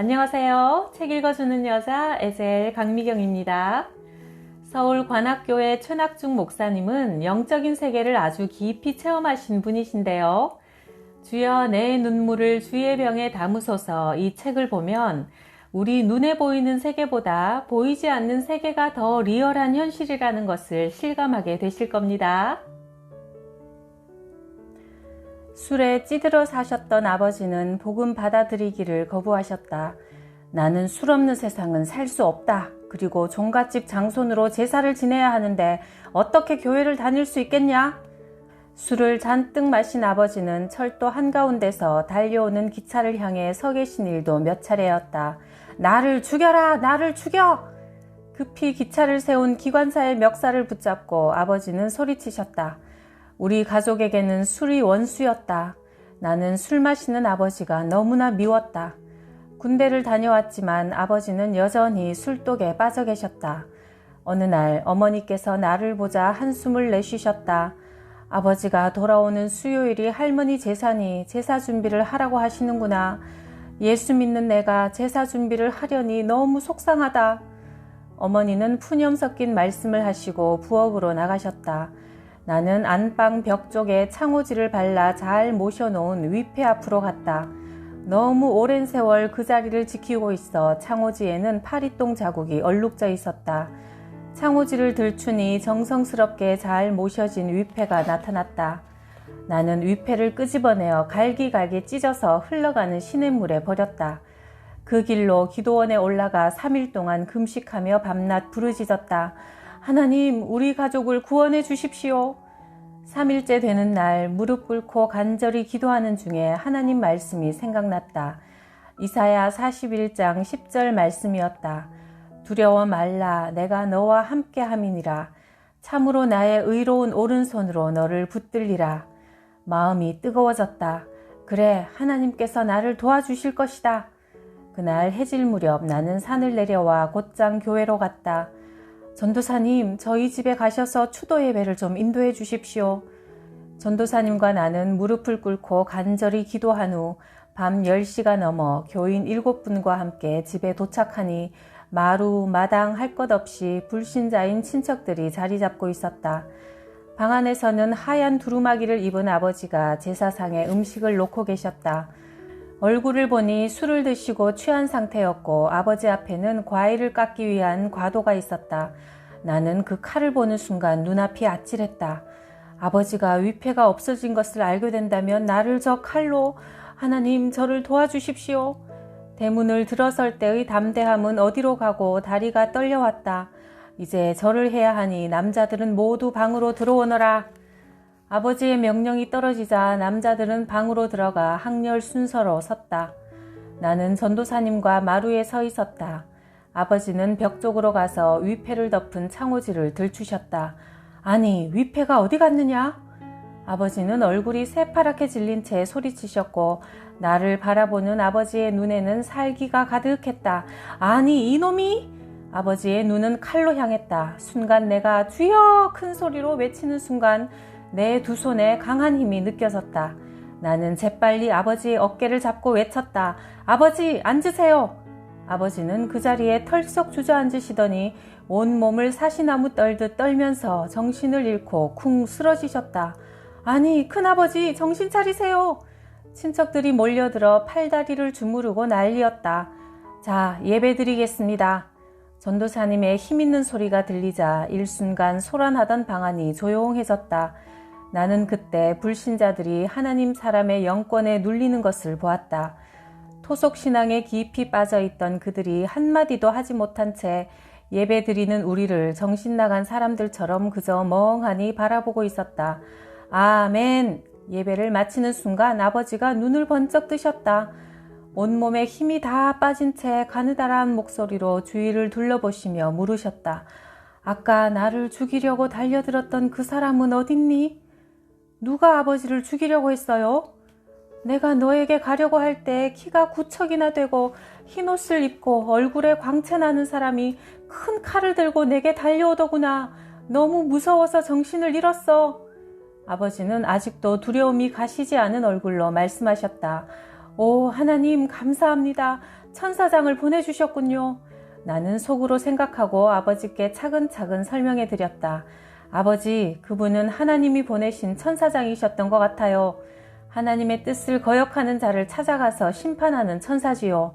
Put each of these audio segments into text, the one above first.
안녕하세요. 책 읽어주는 여자 에셀 강미경입니다. 서울 관악교회 최낙중 목사님은 영적인 세계를 아주 깊이 체험하신 분이신데요. 주여 내 눈물을 주의 병에 담으소서 이 책을 보면 우리 눈에 보이는 세계보다 보이지 않는 세계가 더 리얼한 현실이라는 것을 실감하게 되실 겁니다. 술에 찌들어 사셨던 아버지는 복음 받아들이기를 거부하셨다. 나는 술 없는 세상은 살 수 없다. 그리고 종갓집 장손으로 제사를 지내야 하는데 어떻게 교회를 다닐 수 있겠냐? 술을 잔뜩 마신 아버지는 철도 한가운데서 달려오는 기차를 향해 서 계신 일도 몇 차례였다. 나를 죽여라! 나를 죽여! 급히 기차를 세운 기관사의 멱살을 붙잡고 아버지는 소리치셨다. 우리 가족에게는 술이 원수였다. 나는 술 마시는 아버지가 너무나 미웠다. 군대를 다녀왔지만 아버지는 여전히 술독에 빠져 계셨다. 어느 날 어머니께서 나를 보자 한숨을 내쉬셨다. 아버지가 돌아오는 수요일이 할머니 제사니 제사 준비를 하라고 하시는구나. 예수 믿는 내가 제사 준비를 하려니 너무 속상하다. 어머니는 푸념 섞인 말씀을 하시고 부엌으로 나가셨다. 나는 안방 벽 쪽에 창호지를 발라 잘 모셔놓은 위패 앞으로 갔다. 너무 오랜 세월 그 자리를 지키고 있어 창호지에는 파리똥 자국이 얼룩져 있었다. 창호지를 들추니 정성스럽게 잘 모셔진 위패가 나타났다. 나는 위패를 끄집어내어 갈기갈기 찢어서 흘러가는 시냇물에 버렸다. 그 길로 기도원에 올라가 3일 동안 금식하며 밤낮 부르짖었다. 하나님, 우리 가족을 구원해 주십시오. 3일째 되는 날 무릎 꿇고 간절히 기도하는 중에 하나님 말씀이 생각났다. 이사야 41장 10절 말씀이었다. 두려워 말라 내가 너와 함께 함이니라. 참으로 나의 의로운 오른손으로 너를 붙들리라. 마음이 뜨거워졌다. 그래, 하나님께서 나를 도와주실 것이다. 그날 해질 무렵 나는 산을 내려와 곧장 교회로 갔다. 전도사님, 저희 집에 가셔서 추도 예배를 좀 인도해 주십시오. 전도사님과 나는 무릎을 꿇고 간절히 기도한 후 밤 10시가 넘어 교인 7분과 함께 집에 도착하니 마루, 마당 할 것 없이 불신자인 친척들이 자리 잡고 있었다. 방 안에서는 하얀 두루마기를 입은 아버지가 제사상에 음식을 놓고 계셨다. 얼굴을 보니 술을 드시고 취한 상태였고 아버지 앞에는 과일을 깎기 위한 과도가 있었다. 나는 그 칼을 보는 순간 눈앞이 아찔했다. 아버지가 위패가 없어진 것을 알게 된다면 나를 저 칼로 하나님 저를 도와주십시오. 대문을 들어설 때의 담대함은 어디로 가고 다리가 떨려왔다. 이제 절을 해야 하니 남자들은 모두 방으로 들어오너라. 아버지의 명령이 떨어지자 남자들은 방으로 들어가 항렬 순서로 섰다. 나는 전도사님과 마루에 서 있었다. 아버지는 벽 쪽으로 가서 위패를 덮은 창호지를 들추셨다. 아니, 위패가 어디 갔느냐? 아버지는 얼굴이 새파랗게 질린 채 소리치셨고 나를 바라보는 아버지의 눈에는 살기가 가득했다. 아니, 이놈이! 아버지의 눈은 칼로 향했다. 순간 내가 주여 큰 소리로 외치는 순간 내 두 손에 강한 힘이 느껴졌다. 나는 재빨리 아버지의 어깨를 잡고 외쳤다. 아버지, 앉으세요. 아버지는 그 자리에 털썩 주저앉으시더니 온 몸을 사시나무 떨듯 떨면서 정신을 잃고 쿵 쓰러지셨다. 아니, 큰아버지, 정신 차리세요. 친척들이 몰려들어 팔다리를 주무르고 난리였다. 자, 예배 드리겠습니다. 전도사님의 힘있는 소리가 들리자 일순간 소란하던 방 안이 조용해졌다. 나는 그때 불신자들이 하나님 사람의 영권에 눌리는 것을 보았다. 토속신앙에 깊이 빠져 있던 그들이 한마디도 하지 못한 채 예배 드리는 우리를 정신 나간 사람들처럼 그저 멍하니 바라보고 있었다. 아멘! 예배를 마치는 순간 아버지가 눈을 번쩍 뜨셨다. 온몸에 힘이 다 빠진 채 가느다란 목소리로 주위를 둘러보시며 물으셨다. 아까 나를 죽이려고 달려들었던 그 사람은 어딨니? 누가 아버지를 죽이려고 했어요? 내가 너에게 가려고 할 때 키가 구척이나 되고 흰 옷을 입고 얼굴에 광채 나는 사람이 큰 칼을 들고 내게 달려오더구나. 너무 무서워서 정신을 잃었어. 아버지는 아직도 두려움이 가시지 않은 얼굴로 말씀하셨다. 오, 하나님, 감사합니다. 천사장을 보내주셨군요. 나는 속으로 생각하고 아버지께 차근차근 설명해 드렸다. 아버지, 그분은 하나님이 보내신 천사장이셨던 것 같아요. 하나님의 뜻을 거역하는 자를 찾아가서 심판하는 천사지요.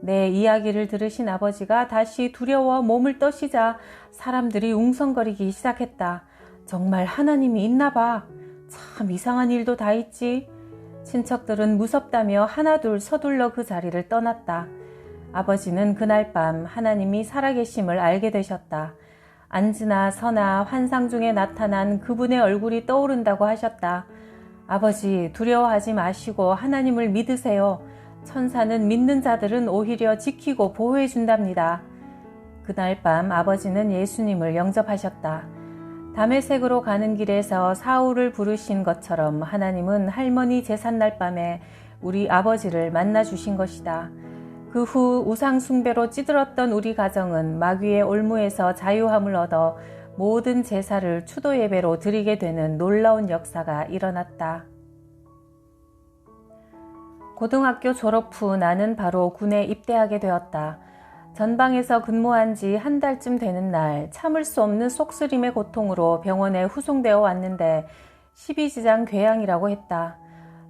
내 이야기를 들으신 아버지가 다시 두려워 몸을 떠시자 사람들이 웅성거리기 시작했다. 정말 하나님이 있나 봐. 참 이상한 일도 다 있지. 친척들은 무섭다며 하나둘 서둘러 그 자리를 떠났다. 아버지는 그날 밤 하나님이 살아계심을 알게 되셨다. 앉으나 서나 환상 중에 나타난 그분의 얼굴이 떠오른다고 하셨다. 아버지, 두려워하지 마시고 하나님을 믿으세요. 천사는 믿는 자들은 오히려 지키고 보호해 준답니다. 그날 밤 아버지는 예수님을 영접하셨다. 담의색으로 가는 길에서 사울을 부르신 것처럼 하나님은 할머니 제삿날 밤에 우리 아버지를 만나 주신 것이다. 그 후 우상 숭배로 찌들었던 우리 가정은 마귀의 올무에서 자유함을 얻어 모든 제사를 추도 예배로 드리게 되는 놀라운 역사가 일어났다. 고등학교 졸업 후 나는 바로 군에 입대하게 되었다. 전방에서 근무한 지 한 달쯤 되는 날 참을 수 없는 속쓰림의 고통으로 병원에 후송되어 왔는데 12지장 궤양이라고 했다.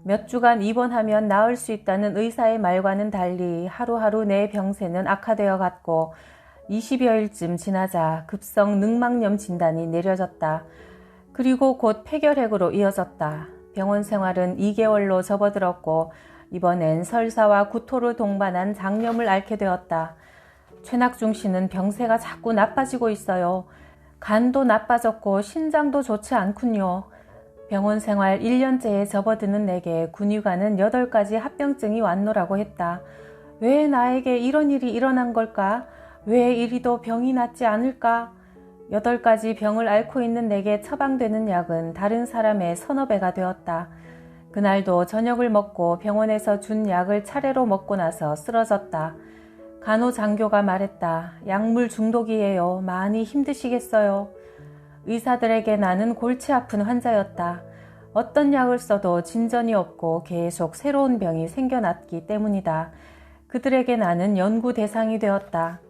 몇 주간 입원하면 나을 수 있다는 의사의 말과는 달리 하루하루 내 병세는 악화되어 갔고 20여일쯤 지나자 급성 늑막염 진단이 내려졌다. 그리고 곧 폐결핵으로 이어졌다. 병원 생활은 2개월로 접어들었고 이번엔 설사와 구토를 동반한 장염을 앓게 되었다. 최낙중 씨는 병세가 자꾸 나빠지고 있어요. 간도 나빠졌고 신장도 좋지 않군요. 병원 생활 1년째에 접어드는 내게 군의관은 8가지 합병증이 왔노라고 했다. 왜 나에게 이런 일이 일어난 걸까? 왜 이리도 병이 낫지 않을까? 8가지 병을 앓고 있는 내게 처방되는 약은 다른 사람의 서너 배가 되었다. 그날도 저녁을 먹고 병원에서 준 약을 차례로 먹고 나서 쓰러졌다. 간호장교가 말했다. 약물 중독이에요. 많이 힘드시겠어요. 의사들에게 나는 골치 아픈 환자였다. 어떤 약을 써도 진전이 없고 계속 새로운 병이 생겨났기 때문이다. 그들에게 나는 연구 대상이 되었다.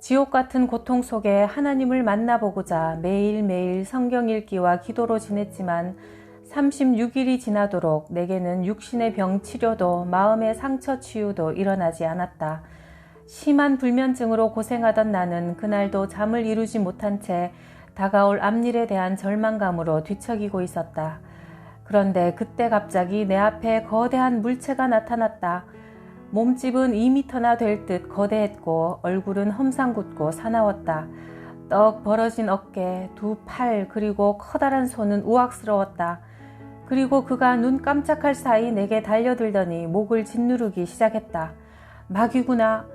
지옥 같은 고통 속에 하나님을 만나보고자 매일매일 성경 읽기와 기도로 지냈지만 36일이 지나도록 내게는 육신의 병 치료도 마음의 상처 치유도 일어나지 않았다. 심한 불면증으로 고생하던 나는 그날도 잠을 이루지 못한 채 다가올 앞일에 대한 절망감으로 뒤척이고 있었다. 그런데 그때 갑자기 내 앞에 거대한 물체가 나타났다. 몸집은 2미터나 될 듯 거대했고 얼굴은 험상궂고 사나웠다. 떡 벌어진 어깨, 두 팔, 그리고 커다란 손은 우악스러웠다. 그리고 그가 눈 깜짝할 사이 내게 달려들더니 목을 짓누르기 시작했다. 마귀구나.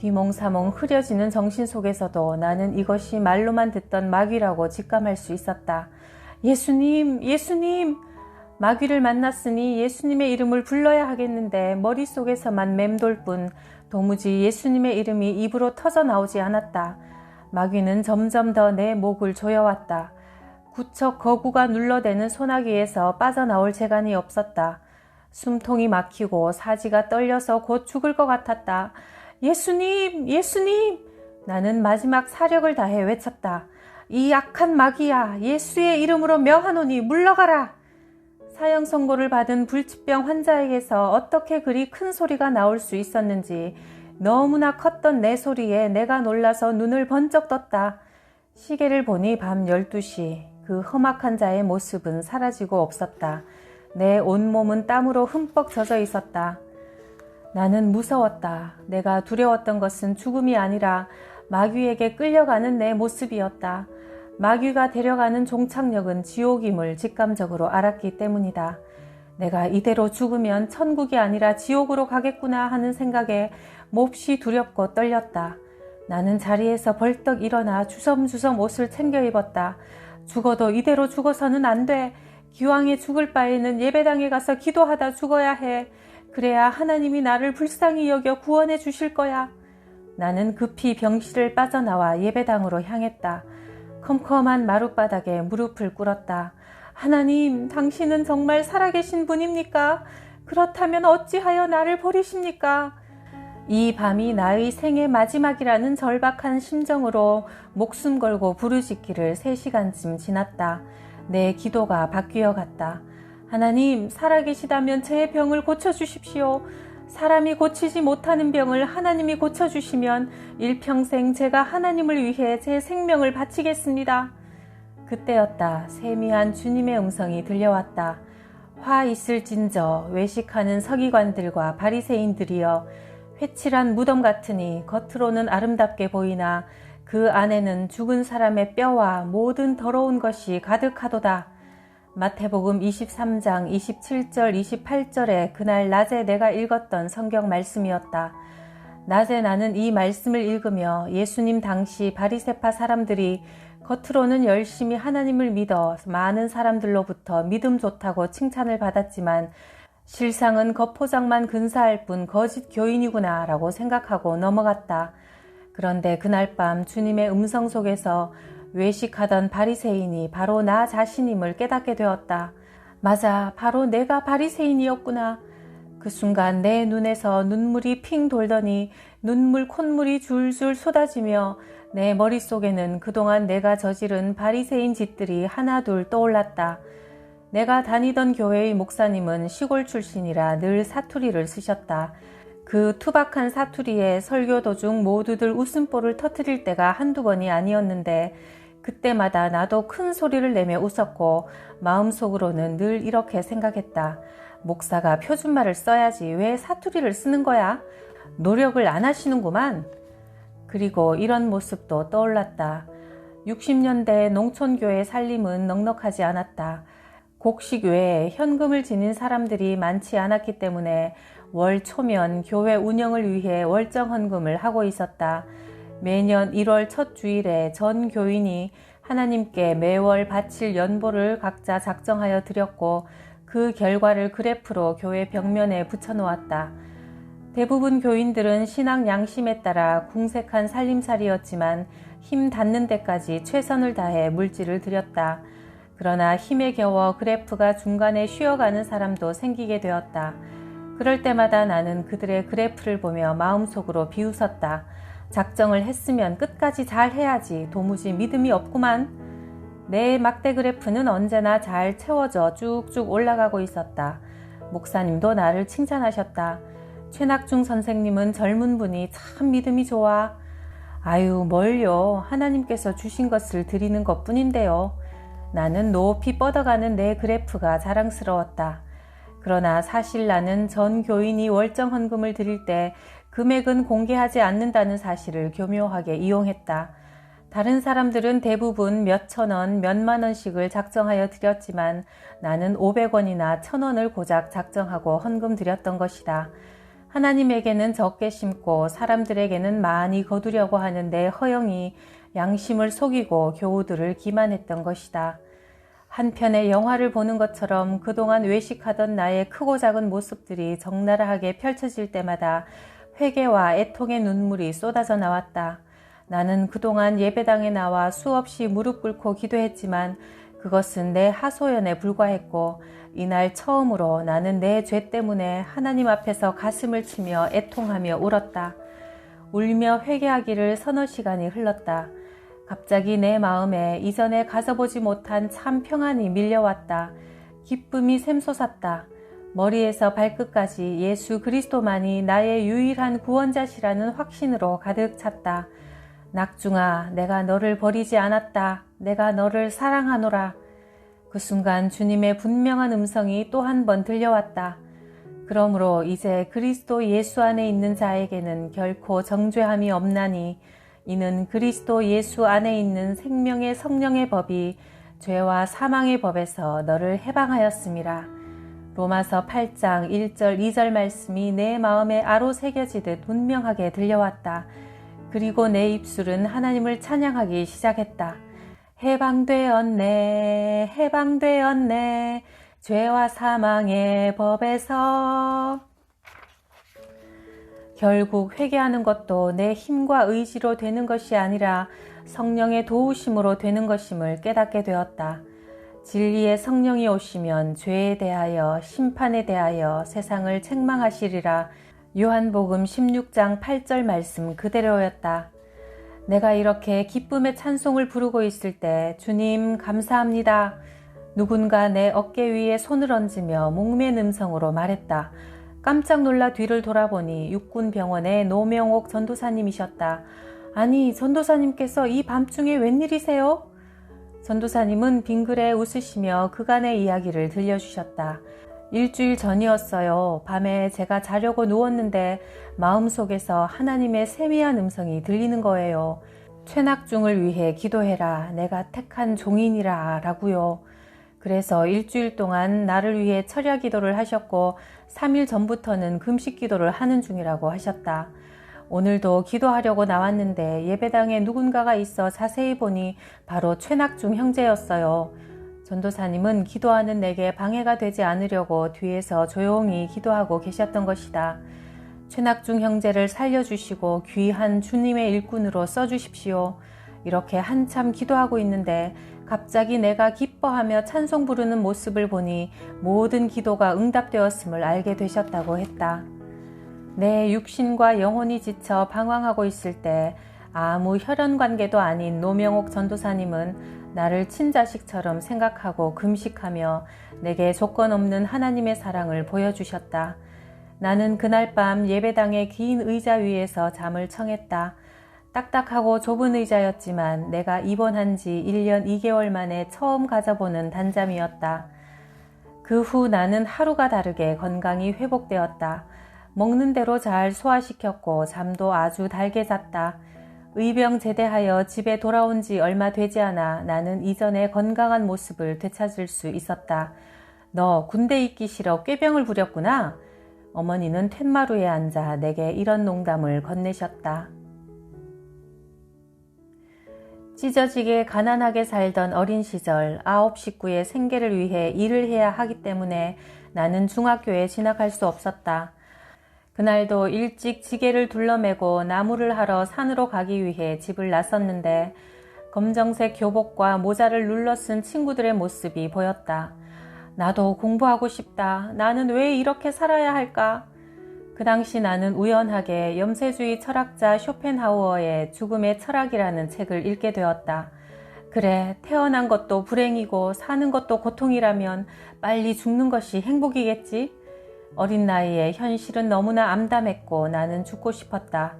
비몽사몽 흐려지는 정신 속에서도 나는 이것이 말로만 듣던 마귀라고 직감할 수 있었다. 예수님, 예수님! 마귀를 만났으니 예수님의 이름을 불러야 하겠는데 머릿속에서만 맴돌 뿐 도무지 예수님의 이름이 입으로 터져 나오지 않았다. 마귀는 점점 더 내 목을 조여왔다. 구척 거구가 눌러대는 소나기에서 빠져나올 재간이 없었다. 숨통이 막히고 사지가 떨려서 곧 죽을 것 같았다. 예수님, 예수님! 나는 마지막 사력을 다해 외쳤다. 이 약한 마귀야, 예수의 이름으로 명하노니 물러가라! 사형 선고를 받은 불치병 환자에게서 어떻게 그리 큰 소리가 나올 수 있었는지 너무나 컸던 내 소리에 내가 놀라서 눈을 번쩍 떴다. 시계를 보니 밤 12시. 그 험악한 자의 모습은 사라지고 없었다. 내 온몸은 땀으로 흠뻑 젖어 있었다. 나는 무서웠다. 내가 두려웠던 것은 죽음이 아니라 마귀에게 끌려가는 내 모습이었다. 마귀가 데려가는 종착역은 지옥임을 직감적으로 알았기 때문이다. 내가 이대로 죽으면 천국이 아니라 지옥으로 가겠구나 하는 생각에 몹시 두렵고 떨렸다. 나는 자리에서 벌떡 일어나 주섬주섬 옷을 챙겨 입었다. 죽어도 이대로 죽어서는 안 돼. 기왕에 죽을 바에는 예배당에 가서 기도하다 죽어야 해. 그래야 하나님이 나를 불쌍히 여겨 구원해 주실 거야. 나는 급히 병실을 빠져나와 예배당으로 향했다. 컴컴한 마룻바닥에 무릎을 꿇었다. 하나님, 당신은 정말 살아계신 분입니까? 그렇다면 어찌하여 나를 버리십니까? 이 밤이 나의 생의 마지막이라는 절박한 심정으로 목숨 걸고 부르짖기를 3시간쯤 지났다. 내 기도가 바뀌어 갔다. 하나님, 살아계시다면 제 병을 고쳐주십시오. 사람이 고치지 못하는 병을 하나님이 고쳐주시면 일평생 제가 하나님을 위해 제 생명을 바치겠습니다. 그때였다. 세미한 주님의 음성이 들려왔다. 화 있을진저 외식하는 서기관들과 바리새인들이여 회칠한 무덤 같으니 겉으로는 아름답게 보이나 그 안에는 죽은 사람의 뼈와 모든 더러운 것이 가득하도다. 마태복음 23장 27절 28절에 그날 낮에 내가 읽었던 성경 말씀이었다. 낮에 나는 이 말씀을 읽으며 예수님 당시 바리세파 사람들이 겉으로는 열심히 하나님을 믿어 많은 사람들로부터 믿음 좋다고 칭찬을 받았지만 실상은 겉포장만 근사할 뿐 거짓 교인이구나 라고 생각하고 넘어갔다. 그런데 그날 밤 주님의 음성 속에서 외식하던 바리새인이 바로 나 자신임을 깨닫게 되었다. 맞아, 바로 내가 바리새인이었구나. 그 순간 내 눈에서 눈물이 핑 돌더니 눈물 콧물이 줄줄 쏟아지며 내 머릿속에는 그동안 내가 저지른 바리새인 짓들이 하나둘 떠올랐다. 내가 다니던 교회의 목사님은 시골 출신이라 늘 사투리를 쓰셨다. 그 투박한 사투리에 설교 도중 모두들 웃음보를 터뜨릴 때가 한두 번이 아니었는데 그때마다 나도 큰 소리를 내며 웃었고 마음속으로는 늘 이렇게 생각했다. 목사가 표준말을 써야지 왜 사투리를 쓰는 거야? 노력을 안 하시는구만. 그리고 이런 모습도 떠올랐다. 60년대 농촌교회 살림은 넉넉하지 않았다. 곡식 외에 현금을 지닌 사람들이 많지 않았기 때문에 월 초면 교회 운영을 위해 월정 헌금을 하고 있었다. 매년 1월 첫 주일에 전 교인이 하나님께 매월 바칠 연보를 각자 작정하여 드렸고 그 결과를 그래프로 교회 벽면에 붙여놓았다. 대부분 교인들은 신앙 양심에 따라 궁색한 살림살이였지만 힘 닿는 데까지 최선을 다해 물질을 드렸다. 그러나 힘에 겨워 그래프가 중간에 쉬어가는 사람도 생기게 되었다. 그럴 때마다 나는 그들의 그래프를 보며 마음속으로 비웃었다. 작정을 했으면 끝까지 잘 해야지 도무지 믿음이 없구만. 내 막대 그래프는 언제나 잘 채워져 쭉쭉 올라가고 있었다. 목사님도 나를 칭찬하셨다. 최낙중 선생님은 젊은 분이 참 믿음이 좋아. 아유, 뭘요. 하나님께서 주신 것을 드리는 것 뿐인데요. 나는 높이 뻗어가는 내 그래프가 자랑스러웠다. 그러나 사실 나는 전 교인이 월정 헌금을 드릴 때 금액은 공개하지 않는다는 사실을 교묘하게 이용했다. 다른 사람들은 대부분 몇천 원, 몇만 원씩을 작정하여 드렸지만 나는 500원이나 천 원을 고작 작정하고 헌금 드렸던 것이다. 하나님에게는 적게 심고 사람들에게는 많이 거두려고 하는 내 허영이 양심을 속이고 교우들을 기만했던 것이다. 한편의 영화를 보는 것처럼 그동안 외식하던 나의 크고 작은 모습들이 적나라하게 펼쳐질 때마다 회개와 애통의 눈물이 쏟아져 나왔다. 나는 그동안 예배당에 나와 수없이 무릎 꿇고 기도했지만 그것은 내 하소연에 불과했고 이날 처음으로 나는 내 죄 때문에 하나님 앞에서 가슴을 치며 애통하며 울었다. 울며 회개하기를 서너 시간이 흘렀다. 갑자기 내 마음에 이전에 가져보지 못한 참 평안이 밀려왔다. 기쁨이 샘솟았다. 머리에서 발끝까지 예수 그리스도만이 나의 유일한 구원자시라는 확신으로 가득 찼다. 낙중아, 내가 너를 버리지 않았다. 내가 너를 사랑하노라. 그 순간 주님의 분명한 음성이 또 한 번 들려왔다. 그러므로 이제 그리스도 예수 안에 있는 자에게는 결코 정죄함이 없나니 이는 그리스도 예수 안에 있는 생명의 성령의 법이 죄와 사망의 법에서 너를 해방하였습니다. 로마서 8장 1절 2절 말씀이 내 마음에 아로 새겨지듯 분명하게 들려왔다. 그리고 내 입술은 하나님을 찬양하기 시작했다. 해방되었네, 해방되었네, 죄와 사망의 법에서. 결국 회개하는 것도 내 힘과 의지로 되는 것이 아니라 성령의 도우심으로 되는 것임을 깨닫게 되었다. 진리의 성령이 오시면 죄에 대하여 심판에 대하여 세상을 책망하시리라 요한복음 16장 8절 말씀 그대로였다. 내가 이렇게 기쁨의 찬송을 부르고 있을 때 주님 감사합니다. 누군가 내 어깨 위에 손을 얹으며 목맨 음성으로 말했다. 깜짝 놀라 뒤를 돌아보니 육군 병원의 노명옥 전도사님이셨다. 아니, 전도사님께서 이 밤중에 웬일이세요? 전도사님은 빙글에 웃으시며 그간의 이야기를 들려주셨다. 일주일 전이었어요. 밤에 제가 자려고 누웠는데 마음속에서 하나님의 세미한 음성이 들리는 거예요. 최낙중을 위해 기도해라. 내가 택한 종인이라 라고요. 그래서 일주일 동안 나를 위해 철야 기도를 하셨고 3일 전부터는 금식 기도를 하는 중이라고 하셨다. 오늘도 기도하려고 나왔는데 예배당에 누군가가 있어 자세히 보니 바로 최낙중 형제였어요. 전도사님은 기도하는 내게 방해가 되지 않으려고 뒤에서 조용히 기도하고 계셨던 것이다. 최낙중 형제를 살려주시고 귀한 주님의 일꾼으로 써주십시오. 이렇게 한참 기도하고 있는데 갑자기 내가 기뻐하며 찬송 부르는 모습을 보니 모든 기도가 응답되었음을 알게 되셨다고 했다. 내 육신과 영혼이 지쳐 방황하고 있을 때 아무 혈연 관계도 아닌 노명옥 전도사님은 나를 친자식처럼 생각하고 금식하며 내게 조건 없는 하나님의 사랑을 보여주셨다. 나는 그날 밤 예배당의 긴 의자 위에서 잠을 청했다. 딱딱하고 좁은 의자였지만 내가 입원한 지 1년 2개월 만에 처음 가져보는 단잠이었다. 그 후 나는 하루가 다르게 건강이 회복되었다. 먹는 대로 잘 소화시켰고 잠도 아주 달게 잤다. 의병 제대하여 집에 돌아온 지 얼마 되지 않아 나는 이전의 건강한 모습을 되찾을 수 있었다. 너 군대 있기 싫어 꾀병을 부렸구나. 어머니는 텐마루에 앉아 내게 이런 농담을 건네셨다. 찢어지게 가난하게 살던 어린 시절 아홉 식구의 생계를 위해 일을 해야 하기 때문에 나는 중학교에 진학할 수 없었다. 그날도 일찍 지게를 둘러매고 나무를 하러 산으로 가기 위해 집을 나섰는데 검정색 교복과 모자를 눌러 쓴 친구들의 모습이 보였다. 나도 공부하고 싶다. 나는 왜 이렇게 살아야 할까? 그 당시 나는 우연하게 염세주의 철학자 쇼펜하우어의 죽음의 철학이라는 책을 읽게 되었다. 그래, 태어난 것도 불행이고 사는 것도 고통이라면 빨리 죽는 것이 행복이겠지? 어린 나이에 현실은 너무나 암담했고 나는 죽고 싶었다.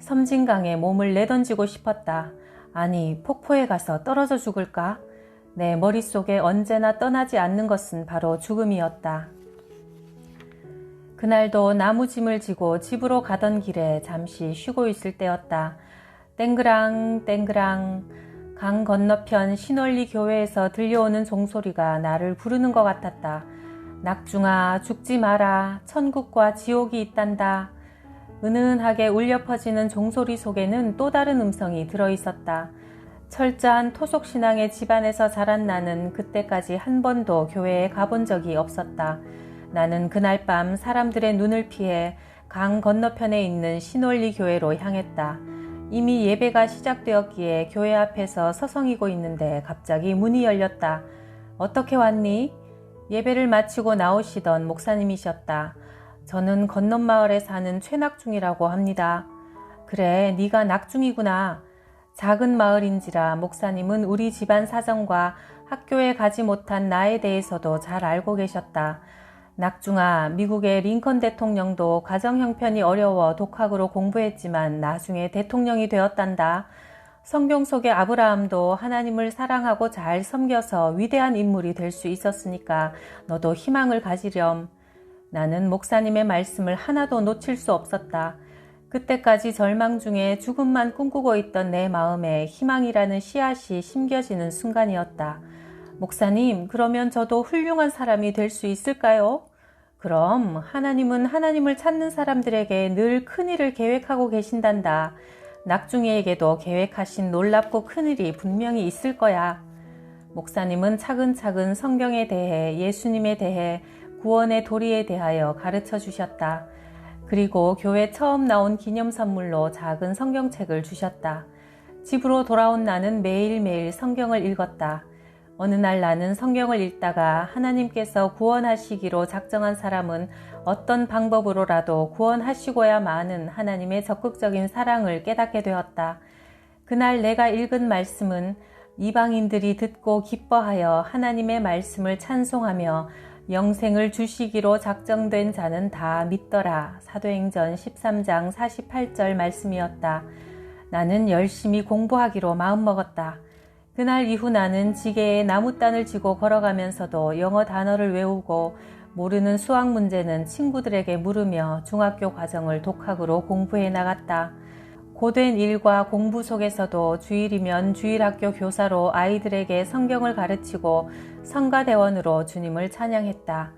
섬진강에 몸을 내던지고 싶었다. 아니, 폭포에 가서 떨어져 죽을까? 내 머릿속에 언제나 떠나지 않는 것은 바로 죽음이었다. 그날도 나무짐을 지고 집으로 가던 길에 잠시 쉬고 있을 때였다. 땡그랑 땡그랑 강 건너편 신월리 교회에서 들려오는 종소리가 나를 부르는 것 같았다. 낙중아 죽지 마라 천국과 지옥이 있단다. 은은하게 울려 퍼지는 종소리 속에는 또 다른 음성이 들어 있었다. 철저한 토속 신앙의 집안에서 자란 나는 그때까지 한 번도 교회에 가본 적이 없었다. 나는 그날 밤 사람들의 눈을 피해 강 건너편에 있는 신월리 교회로 향했다. 이미 예배가 시작되었기에 교회 앞에서 서성이고 있는데 갑자기 문이 열렸다. 어떻게 왔니? 예배를 마치고 나오시던 목사님이셨다. 저는 건넌마을에 사는 최낙중이라고 합니다. 그래, 네가 낙중이구나. 작은 마을인지라 목사님은 우리 집안 사정과 학교에 가지 못한 나에 대해서도 잘 알고 계셨다. 낙중아, 미국의 링컨 대통령도 가정 형편이 어려워 독학으로 공부했지만 나중에 대통령이 되었단다. 성경 속의 아브라함도 하나님을 사랑하고 잘 섬겨서 위대한 인물이 될 수 있었으니까 너도 희망을 가지렴. 나는 목사님의 말씀을 하나도 놓칠 수 없었다. 그때까지 절망 중에 죽음만 꿈꾸고 있던 내 마음에 희망이라는 씨앗이 심겨지는 순간이었다. 목사님, 그러면 저도 훌륭한 사람이 될 수 있을까요? 그럼 하나님은 하나님을 찾는 사람들에게 늘 큰 일을 계획하고 계신단다. 낙중이에게도 계획하신 놀랍고 큰 일이 분명히 있을 거야. 목사님은 차근차근 성경에 대해 예수님에 대해 구원의 도리에 대하여 가르쳐 주셨다. 그리고 교회 처음 나온 기념 선물로 작은 성경책을 주셨다. 집으로 돌아온 나는 매일매일 성경을 읽었다. 어느 날 나는 성경을 읽다가 하나님께서 구원하시기로 작정한 사람은 어떤 방법으로라도 구원하시고야 마는 하나님의 적극적인 사랑을 깨닫게 되었다. 그날 내가 읽은 말씀은 이방인들이 듣고 기뻐하여 하나님의 말씀을 찬송하며 영생을 주시기로 작정된 자는 다 믿더라. 사도행전 13장 48절 말씀이었다. 나는 열심히 공부하기로 마음먹었다. 그날 이후 나는 지게에 나무단을 지고 걸어가면서도 영어 단어를 외우고 모르는 수학 문제는 친구들에게 물으며 중학교 과정을 독학으로 공부해 나갔다. 고된 일과 공부 속에서도 주일이면 주일학교 교사로 아이들에게 성경을 가르치고 성가대원으로 주님을 찬양했다.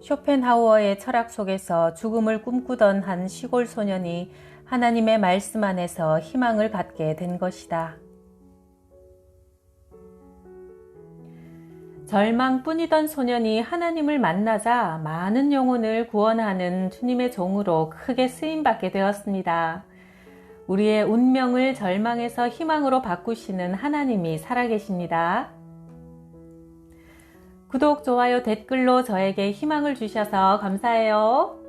쇼펜하우어의 철학 속에서 죽음을 꿈꾸던 한 시골 소년이 하나님의 말씀 안에서 희망을 갖게 된 것이다. 절망뿐이던 소년이 하나님을 만나자 많은 영혼을 구원하는 주님의 종으로 크게 쓰임받게 되었습니다. 우리의 운명을 절망에서 희망으로 바꾸시는 하나님이 살아계십니다. 구독, 좋아요, 댓글로 저에게 희망을 주셔서 감사해요.